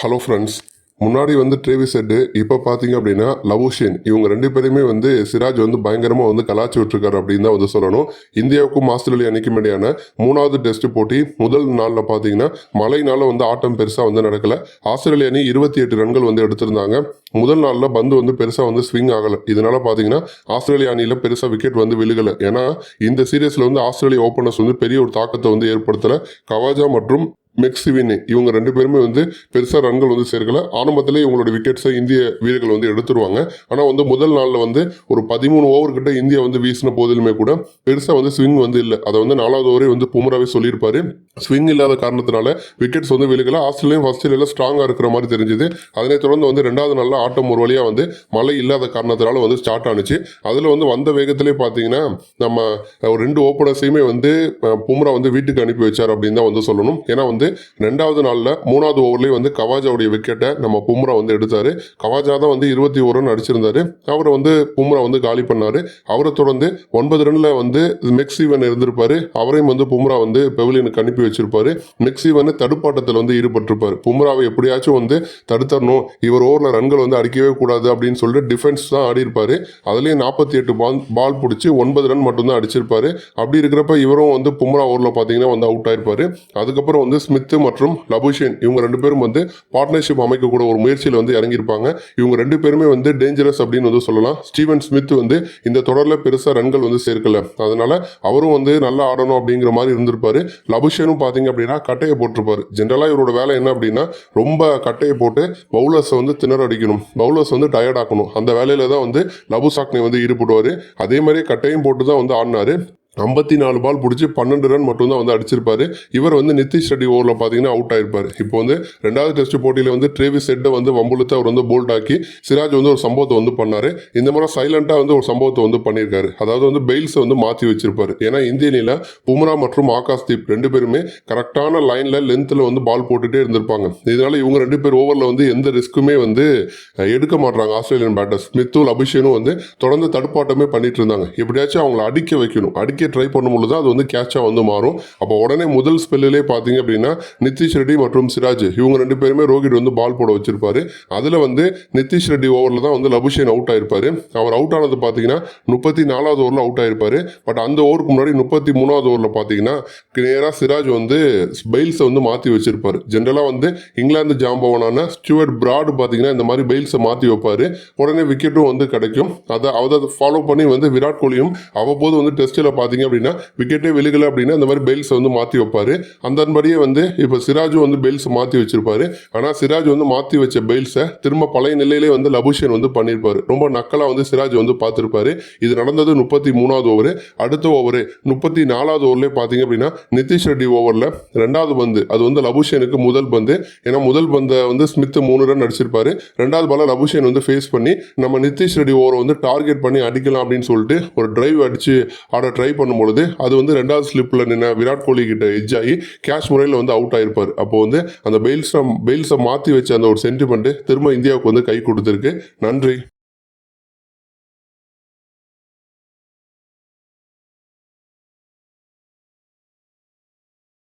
Hello friends முன்னாடி வந்து Travis head இப்போ பார்த்தீங்க அப்படின்னா லவுஷின் இவங்க ரெண்டு பேருமே வந்து சிராஜ் வந்து பயங்கரமாக வந்து கலாச்சி விட்டுருக்காரு அப்படின்னு தான் வந்து சொல்லணும். இந்தியாவுக்கும் ஆஸ்திரேலியா அணிக்கும் இடையான மூணாவது டெஸ்ட் போட்டி முதல் நாளில் பார்த்தீங்கன்னா மழைனால வந்து ஆட்டம் பெருசாக வந்து நடக்கலை. ஆஸ்திரேலிய அணி இருபத்தி எட்டு ரன்கள் வந்து எடுத்திருந்தாங்க. முதல் நாளில் பந்து வந்து பெருசாக வந்து ஸ்விங் ஆகலை. இதனால் பார்த்தீங்கன்னா ஆஸ்திரேலியா அணியில் பெருசாக விக்கெட் வந்து விழுகலை. ஏன்னா இந்த சீரியஸில் வந்து ஆஸ்திரேலியா ஓப்பனர்ஸ் வந்து பெரிய ஒரு தாக்கத்தை வந்து ஏற்படுத்தலை. கவாஜா மற்றும் மெக்ஸிவின் இவங்க ரெண்டு பேருமே வந்து பெருசாக ரன்கள் வந்து சேர்க்கல. ஆரம்பத்திலே இவங்களோட விக்கெட்ஸை இந்திய வீரர்கள் வந்து எடுத்துருவாங்க. ஆனால் வந்து முதல் நாளில் வந்து ஒரு பதிமூணு ஓவர் கிட்ட இந்தியா வந்து வீசின போதிலுமே கூட பெருசாக வந்து ஸ்விங் வந்து இல்லை. அதை வந்து நாலாவது ஓவரே வந்து புமராவே சொல்லியிருப்பாரு. ஸ்விங் இல்லாத காரணத்தினால விக்கெட்ஸ் வந்து விழுகல ஆஸ்திரேலியா ஃபர்ஸ்ட் எல்லாம் ஸ்ட்ராங்காக இருக்கிற மாதிரி தெரிஞ்சுது. அதனைத் தொடர்ந்து வந்து ரெண்டாவது நாளில் ஆட்டம் ஒரு வழியாக வந்து மழை இல்லாத காரணத்தினால வந்து ஸ்டார்ட் ஆனுச்சு. அதில் வந்து வந்த வேகத்திலே பார்த்தீங்கன்னா நம்ம ஒரு ரெண்டு ஓப்பனர்ஸையுமே வந்து பும்ரா வந்து வீட்டுக்கு அனுப்பி வச்சார் அப்படின்னு தான் வந்து சொல்லணும். ஏன்னா வந்து ரெண்டாவது நாளில் மூணாவது ஓவர்லேயே வந்து கவாஜாவுடைய விக்கெட்டை நம்ம பும்ரா வந்து எடுத்தார். கவாஜா தான் வந்து இருபத்தி ஒரு ரன் அடிச்சிருந்தாரு. அவரை வந்து பும்ரா வந்து காலி பண்ணார். அவரை தொடர்ந்து ஒன்பது ரனில் வந்து மெக்ஸிவன் இருந்திருப்பார். அவரையும் வந்து பும்ரா வந்து பெவிலியனுக்கு அனுப்பி வச்சிருப்பாரு. மெக்ஸிவன் தடுப்பாட்டத்தில் வந்து ஈடுபட்டிருப்பாரு. பும்ராவை எப்படியாச்சும் வந்து தடுத்தரணும். இவர் ஓவரில் ரன்கள் வந்து அடிக்கவே கூடாது அப்படின்னு சொல்லிட்டு டிஃபென்ஸ் தான் ஆடி இருப்பாரு அதுலேயும் நாற்பத்தி எட்டு பால் பால் பிடிச்சி ஒன்பது ரன் மட்டும்தான் அடிச்சிருப்பாரு. அப்படி இருக்கிறப்ப இவரும் வந்து பும்ரா ஓவரில் பார்த்தீங்கன்னா வந்து அவுட் ஆயிருப்பாரு. அதுக்கப்புறம் வந்து ஸ்மித் மற்றும் லபுஷேன் இவங்க ரெண்டு பேரும் வந்து பார்ட்னர்ஷிப் அமைக்கக்கூட ஒரு முயற்சியில் வந்து இறங்கியிருப்பாங்க. இவங்க ரெண்டு பேருமே வந்து டேஞ்சரஸ் அப்படின்னு வந்து சொல்லலாம். ஸ்டீவன் ஸ்மித் வந்து இந்த தொடரில் பெருசாக ரன்கள் வந்து சேர்க்கல. அதனால அவரும் வந்து நல்லா ஆடணும் அப்படிங்கிற மாதிரி இருந்திருப்பாரு. லபுஷேனும் பார்த்தீங்க அப்படின்னா கட்டையை போட்டிருப்பாரு. ஜென்ரலாக இவரோட வேலை என்ன அப்படின்னா ரொம்ப கட்டையை போட்டு பவுலர்ஸை வந்து திணற அடிக்கணும். பவுலர்ஸ் வந்து டயர்ட் ஆக்கணும். அந்த வேலையில் தான் வந்து லபு வந்து ஈடுபடுவார். அதே மாதிரி கட்டையும் போட்டு தான் வந்து ஆடினாரு. ஐம்பத்தி நாலு பால் பிடிச்சி பன்னெண்டு ரன் மட்டும்தான் வந்து அடிச்சிருப்பாரு. இவர் வந்து நிதிஷ் ரெட்டி ஓவரில் பார்த்தீங்கன்னா அவுட் ஆயிருப்பார். இப்போ வந்து ரெண்டாவது டெஸ்ட் போட்டியில் வந்து ட்ரேவிஸ் செட்டை வந்து வம்புழுத்து அவர் வந்து போல்ட் ஆக்கி சிராஜ் வந்து ஒரு சம்பவத்தை வந்து பண்ணார். இந்த மாதிரி சைலண்டாக வந்து ஒரு சம்பவத்தை வந்து பண்ணியிருக்காரு. அதாவது வந்து பெயில்ஸை வந்து மாற்றி வச்சிருப்பாரு. ஏன்னா இந்திய அணியில் பும்ரா மற்றும் ஆகாஷ் தீப் ரெண்டு பேருமே கரெக்டான லைனில் லென்த்தில் வந்து பால் போட்டுகிட்டே இருந்திருப்பாங்க. இதனால இவங்க ரெண்டு பேர் ஓவரில் வந்து எந்த ரிஸ்க்குமே வந்து எடுக்க மாட்டாங்க ஆஸ்திரேலியன் பேட்டர்ஸ் ஸ்மித்தும் அபிஷேனும் வந்து தொடர்ந்து தடுப்பாட்டமே பண்ணிட்டு இருந்தாங்க. எப்படியாச்சும் அவங்கள அடிக்க வைக்கணும். அடிக்க ட்ரை பண்ணும்பொழுது தான் அது வந்து கேட்சாக வந்து மாறும். அப்போ உடனே முதல் ஸ்பெல்லிலே பார்த்தீங்க அப்படின்னா நிதிஷ் ரெட்டி மற்றும் சிராஜ். இவங்க ரெண்டு பேருமே ரோஹித் வந்து பால் போட வச்சிருப்பாரு. அதில் வந்து நிதிஷ் ரெட்டி ஓவரில் தான் வந்து லபுஷேன் அவுட் ஆயிருப்பாரு. அவர் அவுட் ஆனது பார்த்தீங்கன்னா முப்பத்தி நாலாவது ஓவரில் அவுட் ஆயிருப்பார். பட் அந்த ஓவருக்கு முன்னாடி முப்பத்தி மூணாவது ஓவரில் பார்த்தீங்கன்னா நேராக சிராஜ் வந்து பெயில்ஸை வந்து மாற்றி வச்சிருப்பார். ஜென்ரலாக வந்து இங்கிலாந்து ஜாம்பவனான ஸ்டூவர்ட் பிராட் பார்த்தீங்கன்னா இந்த மாதிரி பெயில்ஸை மாற்றி வைப்பார். உடனே விக்கெட்டும் வந்து கிடைக்கும். அதை அதை ஃபாலோ பண்ணி வந்து விராட் கோலியும் அவ்வப்போது வந்து டெஸ்ட்டில் பார்த்தீங்க அப்படின்னா விக்கெட்டே விழுகலை அப்படின்னா அந்த மாதிரி பெல்ஸ் வந்து மாற்றி வைப்பாரு. மாதிரியே வந்து இப்போ சிராஜும் வந்து பெல்ஸ் மாற்றி வச்சிருப்பாரு. ஆனால் சிராஜ் வந்து மாற்றி வச்ச பெயில்ஸை திரும்ப பழைய நிலையிலே வந்து லபுஷன் வந்து பண்ணியிருப்பாரு ரொம்ப நக்கலாக வந்து சிராஜ் வந்து பார்த்துருப்பாரு இது நடந்தது முப்பத்தி மூணாவது ஓவர் அடுத்த ஓவர் முப்பத்தி நாலாவது ஓவர்லேயே பார்த்தீங்க அப்படின்னா நிதிஷ் ரெட்டி ஓவரில் ரெண்டாவது பந்து அது வந்து லபுஷனுக்கு முதல் பந்து. ஏன்னா முதல் பந்தை வந்து ஸ்மித் மூணு ரன் அடிச்சிருப்பாரு. ரெண்டாவது பால லபுஷன் வந்து ஃபேஸ் பண்ணி நம்ம நிதிஷ் ரெட்டி ஓவரை வந்து டார்கெட் பண்ணி அடிக்கலாம் அப்படின்னு சொல்லிட்டு ஒரு டிரைவ் அடிச்சு ஆட ட்ரை பண்ண பண்ணும்பொழுது அது வந்து ரெண்டாவது ஸ்லிப்பில் நின்ன விராட் கோலி கிட்ட எஜ் ஆகி கேஷ் முறையில் வந்து அவுட் ஆயிருப்பார். அப்போ வந்து அந்த பெயில்ஸை பெயில்ஸை மாற்றி வச்ச அந்த ஒரு சென்டிமெண்ட் திரும்ப இந்தியாவுக்கு வந்து கை கொடுத்துருக்கு. நன்றி.